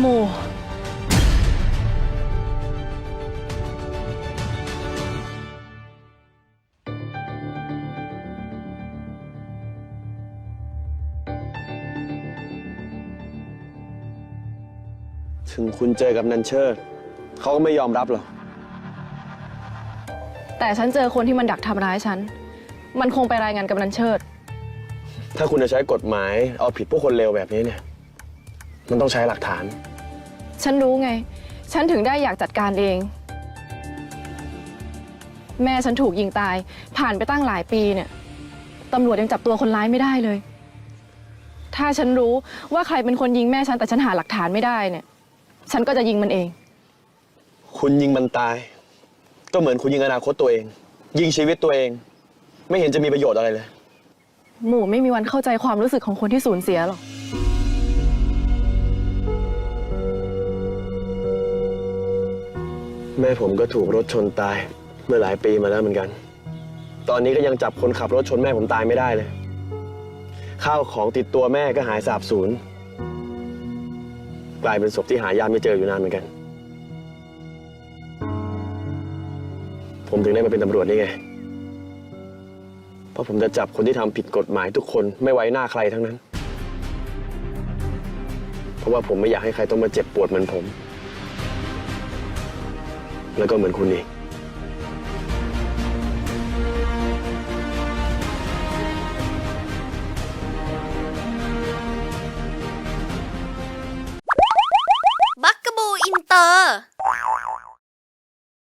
โมถึงคุณเจอกับนันเชิดเขาก็ไม่ยอมรับหรอก แต่ฉันเจอคนที่มันดักทำร้ายฉัน มันคงไปรายงานกับนันเชิด ถ้าคุณจะใช้กฎหมายเอาผิดพวกคนเลวแบบนี้เนี่ย มันต้องใช้หลักฐาน ฉันรู้ไง ฉันถึงได้อยากจัดการเอง แม่ฉันถูกยิงตาย ผ่านไปตั้งหลายปีเนี่ยตำรวจยังจับตัวคนร้ายไม่ได้เลย ถ้าฉันรู้ว่าใครเป็นคนยิงแม่ฉันแต่ฉันหาหลักฐานไม่ได้เนี่ย ฉันก็จะยิงมันเอง คุณยิงมันตาย ก็เหมือนคุณยิงอนาคตตัวเอง ยิงชีวิตตัวเอง ไม่เห็นจะมีประโยชน์อะไรเลย หมู่ไม่มีวันเข้าใจความรู้สึกของคนที่สูญเสียหรอก แม่ผมก็ถูกรถชนตาย เมื่อหลายปีมาแล้วเหมือนกัน ตอนนี้ก็ยังจับคนขับรถชนแม่ผมตายไม่ได้เลย ข้าวของติดตัวแม่ก็หายสาบสูญ กลายเป็นศพที่หายากไม่เจออยู่นานเหมือนกัน ผมถึงได้มาเป็นตำรวจนี่ไง เพราะผมจะจับคนที่ทำผิดกฎหมายทุกคนไม่ไว้หน้าใครทั้งนั้น เพราะว่าผมไม่อยากให้ใครต้องมาเจ็บปวดเหมือนผม แล้วก็เหมือนคุณนี่ บักกะบูอินเตอร์